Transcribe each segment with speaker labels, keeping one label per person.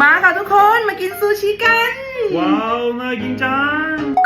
Speaker 1: มาค่ะทุกคนมากินซูชิกัน
Speaker 2: ว้าว น่ากินจัง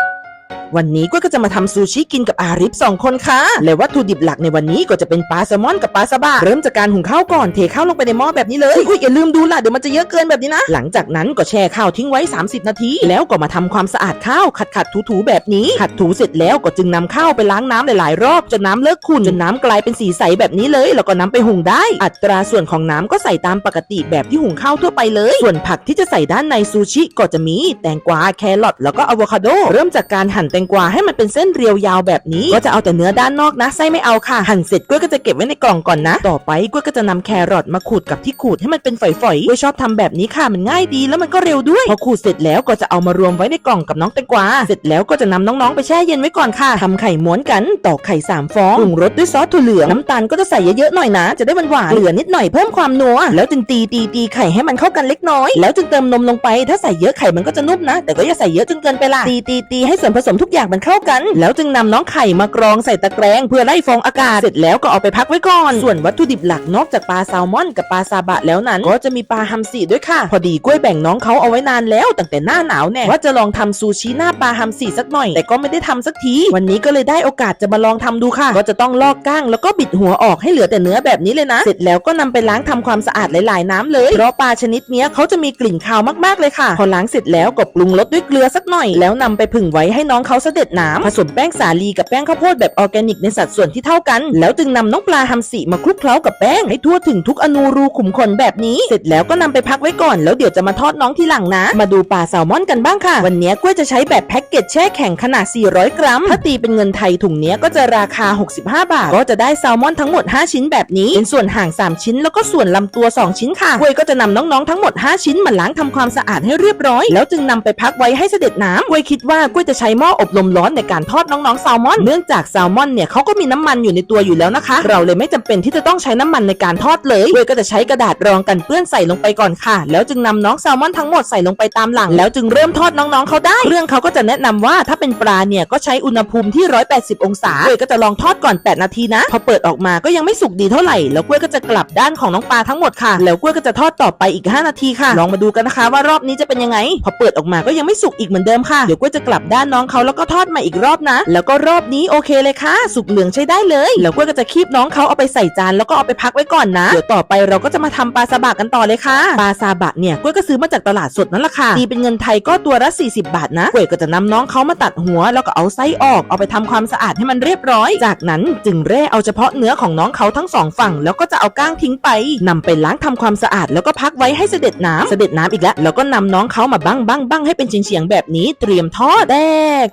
Speaker 3: วันนี้ก็จะมาทำซูชิกินกับอาริฟสองคนค่ะ และวัตถุดิบหลักในวันนี้ก็จะเป็นปลาแซลมอนกับปลาซาบะเริ่มจากการหุงข้าวก่อนเทข้าวลงไปในหม้อแบบนี้เลยอุ้ยอย่าลืมดูล่ะเดี๋ยวมันจะเยอะเกินแบบนี้นะ หลังจากนั้นก็แช่ข้าวทิ้งไว้ 30 นาที แล้วก็มาทำความสะอาดข้าวขัดขัดถูถูๆแบบนี้ ขัดถูเสร็จแล้วก็จึงนำข้าวไปล้างน้ำหลาย ๆ รอบจนน้ำเลิกขุ่นจนน้ำกลายเป็นสีใสแบบนี้เลย แล้วก็นำไปหุงได้ อัตราส่วนของน้ำก็ใส่ตามปกติแบบที่หุงข้าวทั่วไปเลย ส่วนผักที่จะใส่ด้านในซูชิก็จะมี แตงกวาแครอทแล้วก็อะโวคาโด เริ่มจากการหั่นแตงกวาให้มันเป็นเส้นเรียวยาวแบบนี้ ก็จะเอาแต่เนื้อด้านนอกนะไส้ไม่เอาค่ะ หั่นเสร็จกล้วยก็จะเก็บไว้ในกล่องก่อนนะ ต่อไปกล้วยก็จะนำแครอทมาขูดกับที่ขูดให้มันเป็นฝอยๆกล้วยชอบทำแบบนี้ค่ะมันง่ายดีแล้วมันก็เร็วด้วย พอขูดเสร็จแล้วก็จะเอามารวมไว้ในกล่องกับน้องแตงกวาเสร็จแล้วก็จะนำน้องๆไปแช่เย็นไว้ก่อนค่ะทำไข่ม้วนกันตอกไข่สามฟองปรุงรสด้วยซอสถั่วเหลืองน้ำตาลก็จะใส่เยอะๆหน่อยนะ จะได้หวานๆเกลือนิดหน่อยเพิ่มความนัวแล้วจึงตีตีตีไข่ให้มันเข้ากันเล็กน้อย แล้วจึงเติมนมลงไป ถ้าใส่เยอะไข่มันก็จะนุ่มนะ แต่ก็อย่าใส่เยอะจนเกินไปล่ะตีตีตีให้ส่วนผสมทุกอย่างมันเข้ากัน แล้วจึงนำน้องไข่มากรองใส่ตะแกรงเพื่อไล่ฟองอากาศเสร็จแล้วก็เอาไปพักไว้ก่อน ส่วนวัตถุดิบหลักนอกจากปลาแซลมอนกับปลาซาบะแล้วนั้น ก็จะมีปลาฮัมสีด้วยค่ะ พอดีกล้วยแบ่งน้องเขาเอาไว้นานแล้วตั้งแต่หน้าหนาวแน่ว่าจะลองทำซูชิหน้าปลาฮัมสีสักหน่อย แต่ก็ไม่ได้ทำสักที วันนี้ก็เลยได้โอกาสจะมาลองทำดูค่ะ ก็จะต้องลอกก้างแล้วก็บิดหัวออกให้เหลือแต่เนื้อแบบนี้เลยนะ เสร็จแล้วก็นำไปล้างทำความสะอาดหลายๆ น้ำเลยเพราะปลาชนิดเนี้ยเขาจะมีกลิ่นคาวมากๆเลยค่ะ พอล้างเสร็จแล้วก็ปรุงรสด้วยเกลือสักหน่อย แล้วนำไปผึ่งไว้ให้น้องเขาเสด็จน้ำผสมแป้งสาลีกับแป้งข้าวโพดแบบออร์แกนิกในสัดส่วนที่เท่ากัน แล้วจึงนำน้องปลาฮัมสีมาคลุกเคล้ากับแป้งให้ทั่วถึงทุกอนูรูขุมขนแบบนี้ เสร็จแล้วก็นำไปพักไว้ก่อน แล้วเดี๋ยวจะมาทอดน้องทีหลังนะ มาดูปลาแซลมอนกันบ้างค่ะ วันนี้กล้วยจะใช้แบบแพ็กเกจแช่แข็งขนาด 400 กรัม ถ้าตีเป็นเงินไทยถุงนี้ก็จะราคา 65 บาท ก็จะได้แซลมอนทั้งหมด 5 ชิ้นแบบนี้ เป็นส่วนห่าง 3 ชิ้น แล้วก็ส่วนลำตัว 2 ชิ้นค่ะกล้วยก็จะนำน้องๆทั้งหมด 5 ชิ้นมาล้างทำความสะอาดให้เรียบร้อย แล้วจึงนำไปพักไว้ให้เสด็จน้ำกล้วยคิดว่ากล้วยจะใช้หม้ออบลมร้อนในการทอดน้องๆแซลมอน เนื่องจากแซลมอนเนี่ยเขาก็มีน้ำมันอยู่ในตัวอยู่แล้วนะคะ เราเลยไม่จำเป็นที่จะต้องใช้น้ำมันในการทอดเลยเวยก็จะใช้กระดาษรองกันเปื้อนใส่ลงไปก่อนค่ะ แล้วจึงนำน้องแซลมอนทั้งหมดใส่ลงไปตามหลัง แล้วจึงเริ่มทอดน้องๆเขาได้ เรื่องเขาก็จะแนะนำว่าถ้าเป็นปลาเนี่ยก็ใช้อุณหภูมิที่ 180 องศากล้วยก็จะลองทอดก่อน 8 นาทีนะ พอเปิดออกมาก็ยังไม่สุกดีเท่าไหร่ แล้วกล้วยก็จะกลับด้านของน้องปลาทั้งหมดค่ะ แล้วกล้วยก็จะทอดต่อไปอีก 5 นาทีค่ะ ลองมาดูกันนะคะว่ารอบนี้จะเป็นยังไง พอเปิดออกมาก็ยังไม่สุกอีกเหมือนเดิมค่ะ เดี๋ยวกล้วยจะกลับด้านน้องเขาแล้วก็ทอดมาอีกรอบนะ แล้วก็รอบนี้โอเคเลยค่ะ สุกเหลืองใช้ได้เลย แล้วกล้วยก็จะคีบน้องเขาเอาไปใส่จานแล้วก็เอาไปพักไว้ก่อนนะ เดี๋ยวต่อไปเราก็จะมาทำปลาซาบะกันต่อเลยค่ะ ปลาซาบะเนี่ยกล้วยก็ซื้อมาจากตลาดสดนั่นแหละค่ะตีเป็นเงินไทยก็ตัวละ40 บาทนะกล้วยก็จะนำน้องเขามาตัดหัว แล้วก็เอาไส้ออกเอาไปทำความสะอาดให้มันเรียบร้อย จากนั้นจึงแร่เอาเฉพาะเนื้อของน้องเขาทั้งสองฝั่ง แล้วก็จะเอาก้างทิ้งไปนำไปล้างทำความสะอาด แล้วก็พักไว้ให้เสด็จน้ำเสด็จน้ำอีกแล้วแล้วก็นำน้องเขามาบั้งบั้งบั้งให้เป็นเฉียงๆแบบนี้เตรียมทอดแต่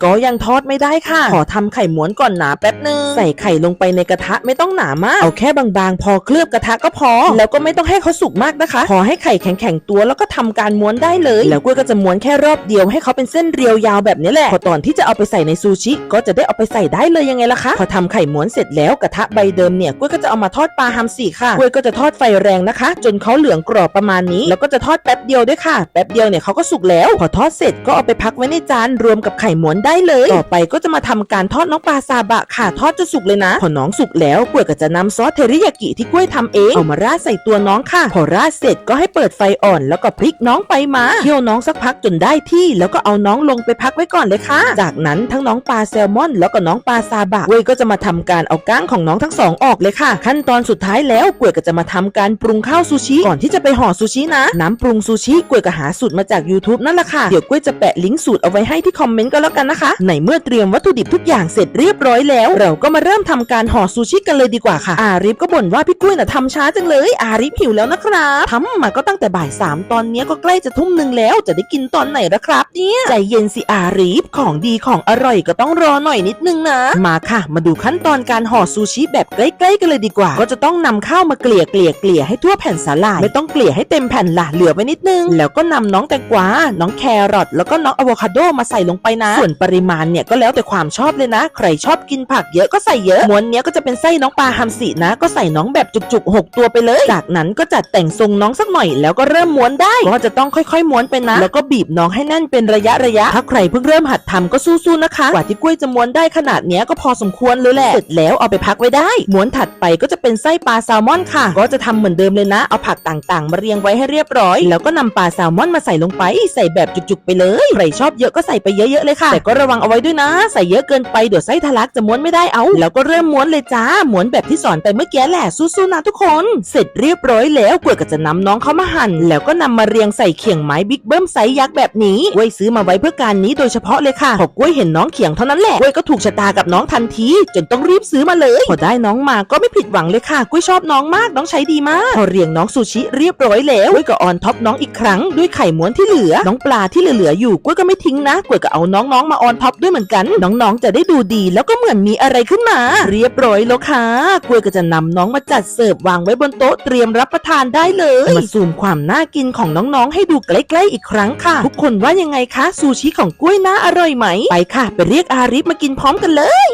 Speaker 3: ก็ยังทอดไม่ได้ค่ะ ขอทำไข่ม้วนก่อนหนาแป๊บนึง ใส่ไข่ลงไปในกระทะไม่ต้องหนามาก เอาแค่บางๆ พอเคลือบกระทะก็พอ แล้วก็ไม่ต้องให้เขาสุกมากนะคะพอให้ไข่แข็งๆตัวแล้วก็ทำการม้วนได้เลย แล้วกล้วยก็จะม้วนแค่รอบเดียวให้เขาเป็นเส้นเรียวยาวแบบนี้แหละ พอตอนที่จะเอาไปใส่ในซูชิ ก็จะได้เอาไปใส่ได้เลยยังไงล่ะคะ พอทำไข่ม้วนเสร็จแล้วกระทะใบเดิมเนี่ยกล้วยก็จะเอามาทอดปลาฮัมสี่ค่ะกล้วยก็จะทอดไฟแรงนะคะ จนเขาเหลืองกรอบประมาณนี้ แล้วก็จะทอดแป๊บเดียวด้วยค่ะ แป๊บเดียวเนี่ยเขาก็สุกแล้ว พอทอดเสร็จก็เอาไปพักไว้ในจานรวมกับไข่ม้วนได้เลย ต่อไปก็จะมาทำการทอดน้องปลาซาบะค่ะทอดจนสุกเลยนะ พอน้องสุกแล้วกล้วยก็จะนำซอสเทริยากิที่กล้วยทำเองเอามาราดใส่ตัวน้องค่ะ พอราดเสร็จก็ให้เปิดไฟอ่อนแล้วก็พลิกน้องไปมาเคี่ยวน้องสักพักจนได้ที่ แล้วก็เอาน้องลงไปพักไว้ก่อนเลยค่ะ จากนั้นทั้งน้องปลาแซลมอน แล้วก็น้องปลาซาบะกล้วยก็จะมาทำการเอาก้างของน้องทั้งสองออกเลยค่ะ ขั้นตอนสุดท้ายแล้วกล้วยก็จะมาทำการปรุงข้าวซูชิก่อนที่จะไปห่อซูชินะ น้ำปรุงซูชิกล้วยก็หาสูตรมาจาก YouTube นั่นแหละค่ะเดี๋ยวกล้วยจะแปะลิงก์สูตรเอาไว้ให้ที่คอมเมนต์ก็แล้วกันนะคะในเมื่อเตรียมวัตถุดิบทุกอย่างเสร็จเรียบร้อยแล้ว เราก็มาเริ่มทำการห่อซูชิกันเลยดีกว่าค่ะ อาริฟก็บ่นว่าพี่กล้วยน่ะทำช้าจังเลย อาริฟหิวแล้วนะครับทำมาก็ตั้งแต่บ่ายสามตอนนี้ก็ใกล้จะทุ่มหนึ่งแล้วจะได้กินตอนไหนละครับเนี่ยใจเย็นสิอาริฟของดีของอร่อยก็ต้องรอหน่อยนิดนึงนะ มาค่ะ มาดูขั้นตอนการห่อซูชิแบบใกล้ๆกันเลยดีกว่า ก็จะต้องนำข้าวมาเกลี่ยเกลี่ยเกลี่ยให้ทั่วแผ่นสาลายไม่ต้องเกลี่ยให้เต็มแผ่นละเหลือไว้นิดนึง แล้วก็นำน้องแตงกวาน้องแครอทแล้วก็น้องอะโวคาโดมาใส่ลงไปนะส่วนปริริมาณเนี่ยก็แล้วแต่ความชอบเลยนะ ใครชอบกินผักเยอะก็ใส่เยอะม้วนเนี้ยก็จะเป็นไส้น้องปลาฮัมสินะ ก็ใส่น้องแบบจุกๆหกตัวไปเลย จากนั้นก็จัดแต่งทรงน้องสักหน่อยแล้วก็เริ่มม้วนได้ก็จะต้องค่อยๆม้วนไปนะ แล้วก็บีบน้องให้แน่นเป็นระยะระยะถ้าใครเพิ่งเริ่มหัดทำก็สู้ๆนะคะ กว่าที่กล้วยจะม้วนได้ขนาดเนี้ยก็พอสมควรเลยแหละเสร็จแล้วเอาไปพักไว้ได้ ม้วนถัดไปก็จะเป็นไส้ปลาแซลมอนค่ะ ก็จะทำเหมือนเดิมเลยนะ เอาผักต่างๆ มาเรียงไว้ให้เรียบร้อย แล้วก็นำปลาแซลมอนมาใส่ลงไป ใส่แบบจุกๆไปเลย ใครชอบเยอะก็ใส่ไปเยอะๆเลยค่ะ แต่ก็ระวังเอาไว้ด้วยนะ ใส่เยอะเกินไปเดี๋ยวไส้ทะลักจะม้วนไม่ได้เอา แล้วก็เริ่มม้วนเลยจ้าม้วนแบบที่สอนไปเมื่อกี้แหละสู้ๆนะทุกคน เสร็จเรียบร้อยแล้วกล้วยก็จะนำน้องเขามาหั่น แล้วก็นำมาเรียงใส่เขียงไม้บิ๊กเบิ้มไซส์ยักษ์แบบนี้กล้วยซื้อมาไว้เพื่อการนี้โดยเฉพาะเลยค่ะพอกล้วยเห็นน้องเขียงเท่านั้นแหละกล้วยก็ถูกชะตากับน้องทันที จนต้องรีบซื้อมาเลย พอได้น้องมาก็ไม่ผิดหวังเลยค่ะกล้วยชอบน้องมากน้องใช้ดีมาก พอเรียงน้องซูชิเรียบร้อยแล้วกล้วยก็ออนท็อปน้องอีกครั้งด้วยไข่ม้วนที่เหลือ น้องปลาที่เหลืออยู่กวยก็ไม่ทิ้งนะกวยก็เอาน้องๆมาออนท็อปด้วยเหมือนกัน น้องๆ จะได้ดูดีแล้วก็เหมือนมีอะไรขึ้นมา เรียบร้อยแล้วค่ะกล้วยก็จะนำน้องมาจัดเสิร์ฟวางไว้บนโต๊ะเตรียมรับประทานได้เลยมาซูมความน่ากินของน้องๆ ให้ดูใกล้ๆอีกครั้งค่ะ ทุกคนว่ายังไงคะซูชิของกล้วยน่าอร่อยไหมไปค่ะ ไปเรียกอาริฟมากินพร้อมกันเลย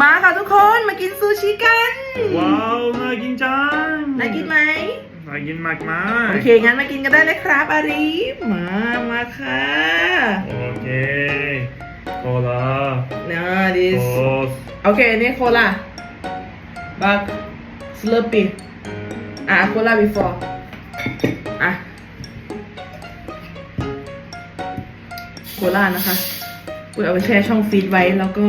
Speaker 1: มาค่ะทุกคนมากินซูชิกัน
Speaker 2: ว้าวน่ากินจัง
Speaker 1: น่ากินไหม
Speaker 2: น่ากินมากมา
Speaker 1: โอกเคงั้นมากินกันได้เลยครับอารีฟมามาค่ะ
Speaker 2: โอเค โคลา
Speaker 1: นะ this
Speaker 2: โคส
Speaker 1: โอเคนี่โคลาบักสเลปปี้อะโคลา before อะโคลานะคะกูเอาไปแช่ช่องฟรีดไว้แล้วก็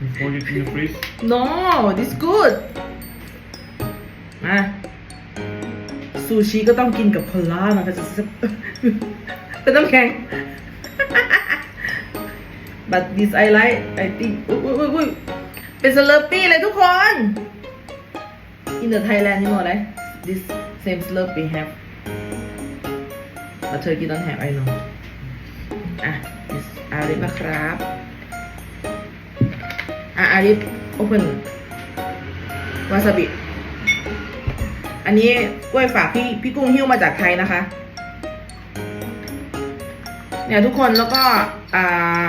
Speaker 2: before you can freeze
Speaker 1: no this good มาซูชิก็ต้องกินกับโคลานะคะจะจะเป็นน้ำแข็ง but this I like I think อุ้ยอุ้ยอุ้ยอุ้ยเป็นสเลอร์ปี้เลยทุกคน in the Thailand you know right this same slurpee have but Turkey don't have I know อะ this อาริฟนะครับอะอาริฟ open วาซาบิอันนี้กล้วยฝากพี่พี่กุ้งหิ้วมาจากไทยนะคะ เนี่ยทุกคนแล้วก็อ่า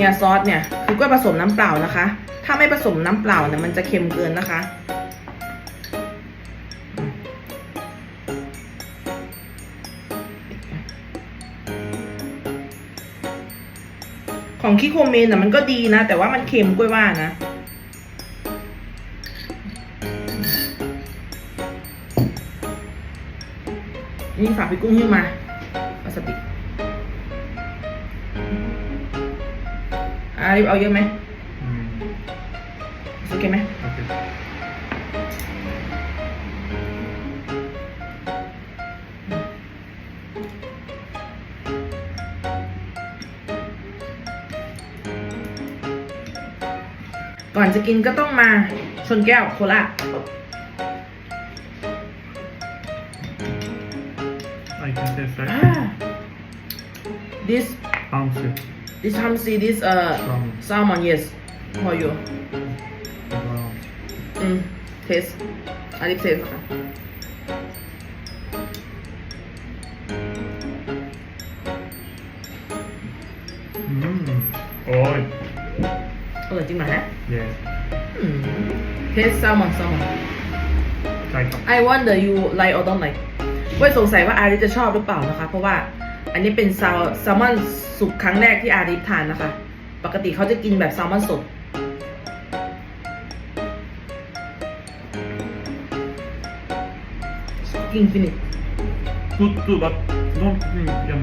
Speaker 1: เนี่ยซอสเนี่ยคือกล้วยผสมน้ำเปล่านะคะ ถ้าไม่ผสมน้ำเปล่าเนี่ยมันจะเค็มเกินนะคะ ของคิโคเมนอะมันก็ดีนะ แต่ว่ามันเค็มกล้วยว่านะนี่ฝากพี่กุ้งหิ้วมาวาซา อาริบเอาเยอะไหม
Speaker 2: อืม
Speaker 1: โอเคไหม
Speaker 2: โอเค
Speaker 1: ก่อนจะกินก็ต้องมาชนแก้วโคลา
Speaker 2: I can taste
Speaker 1: อ่า
Speaker 2: that
Speaker 1: this
Speaker 2: Hamsi
Speaker 1: this time see this uh
Speaker 2: Salmon
Speaker 1: salmon yes for you
Speaker 2: wow
Speaker 1: อืม taste อาริบเทสค่ะ
Speaker 2: อืมโอ้ย
Speaker 1: อร่อยจริงไหมฮะ
Speaker 2: yeah
Speaker 1: อืม taste salmon salmon
Speaker 2: ใช่ครับ
Speaker 1: I wonder you like or don't like เว้ยสงสัยว่าอาริสจะชอบหรือเปล่านะคะ เพราะว่าอันนี้เป็นแซลแซลมอน สุกครั้งแรกที่อาริสทานนะคะ ปกติเขาจะกินแบบแซลมอนสด กินฟินิช
Speaker 2: good too but don't think yum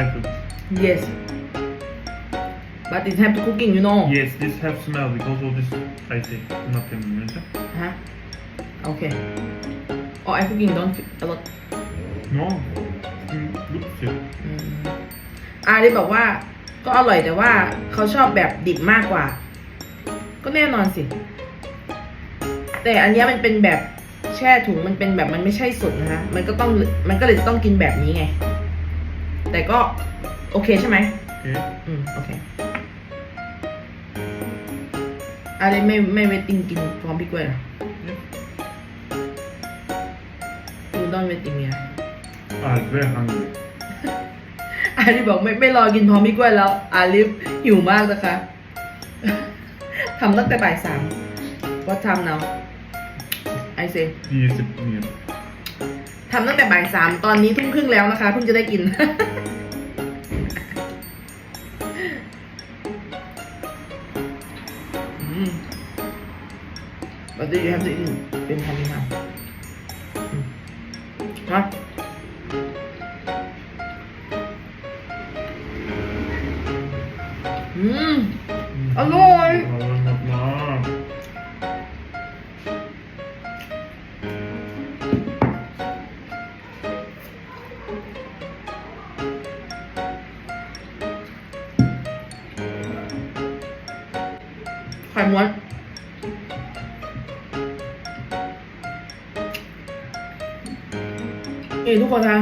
Speaker 2: I could
Speaker 1: yes but it have to cooking you know
Speaker 2: yes this have smell because of this I think not yum yum
Speaker 1: ฮะโอเค oh I cooking don't a lot
Speaker 2: no mm, good too
Speaker 1: อืม อาริสบอกว่าก็อร่อยแต่ว่าเขาชอบแบบดิบมากกว่า ก็แน่นอนสิ แต่อันเนี้ยมันเป็นแบบแช่ถุงมันเป็นแบบมันไม่ใช่สดนะคะมันก็ต้องมันก็เลยจะต้องกินแบบนี้ไง แต่ก็โอเคใช่ไหม
Speaker 2: okay
Speaker 1: อืม โอเคอะไรไม่ไม่เวทติ้งกินพร้อมพี่กล้วยเหรอ
Speaker 2: yeah
Speaker 1: คุณต้องเวทติ้งเนี่ย
Speaker 2: I'm very hungry
Speaker 1: อาลิฟบอกไม่ไม่รอกินพร้อมพี่กล้วยแล้ว อาลิฟหิวมากนะคะทำตั้งแต่บ่ายสามว่าทำเนาไอเซ
Speaker 2: ยี่สิบเนี่ย
Speaker 1: ทำตั้งแต่บ่ายสามตอนนี้ทุ่มครึ่งแล้วนะคะเพิ่งจะได้กินอืม but then you have to eat เป็นทำ อืม อร่อย
Speaker 2: อร่อยมากมาก
Speaker 1: ไข่ม้วนนี่ทุกคนคะ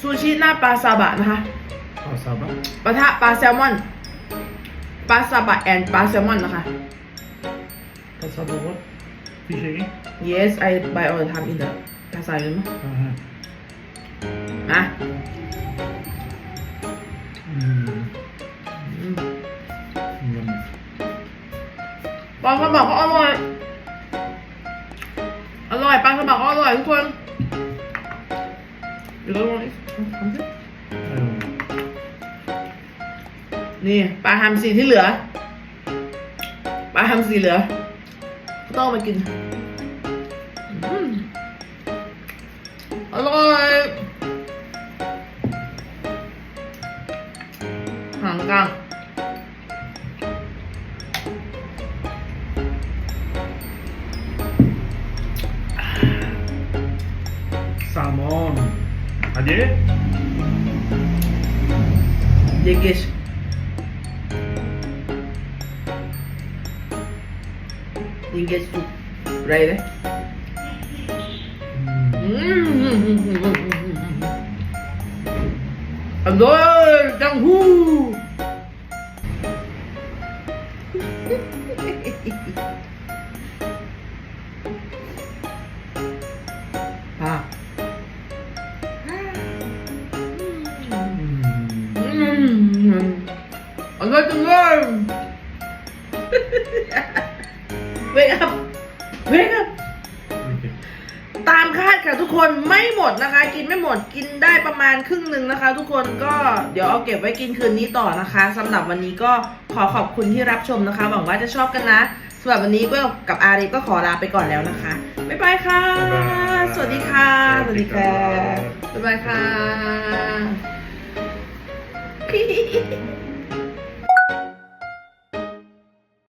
Speaker 1: ซูชิหน้าปลาซาบะนะคะ
Speaker 2: ปลาซาบะ
Speaker 1: ปะทะปลาแซลมอน ปลาซาบะแอนปลาแซลมอนนะคะ
Speaker 2: ปลาซาบะ what fish again
Speaker 1: yes I buy all the time in the ภาษาเลยมั้ย
Speaker 2: อ่าฮะ
Speaker 1: นะ
Speaker 2: อืม
Speaker 1: อืม
Speaker 2: ยำ
Speaker 1: ปลาซาบะก็อร่อย อร่อยปลาซาบะก็อร่อยทุกคนเดี๋ยว นี่ปลาฮัมซีที่เหลือ ปลาฮัมซีเหลือก็ต้องเอามากินอืมอร่อยหางกลาง
Speaker 2: แซลมอนอันนี้
Speaker 1: เยกิชยิงเกชสุไร wake up wake up
Speaker 2: โอเค
Speaker 1: ตามคาดค่ะทุกคนไม่หมดนะคะ กินไม่หมดกินได้ประมาณครึ่งหนึ่งนะคะ ทุกคนก็เดี๋ยวเอาเก็บไว้กินคืนนี้ต่อนะคะสำหรับวันนี้ก็ขอขอบคุณที่รับชมนะคะหวังว่าจะชอบกันนะสำหรับวันนี้ก็กับอารีก็ขอลาไปก่อนแล้วนะคะบ๊ายบายค่ะ
Speaker 2: บ๊ายบาย
Speaker 1: สวัสดีค่ะ สวัสดีค่ะ
Speaker 2: สวัสดีครับ
Speaker 1: บ๊ายบายค่ะ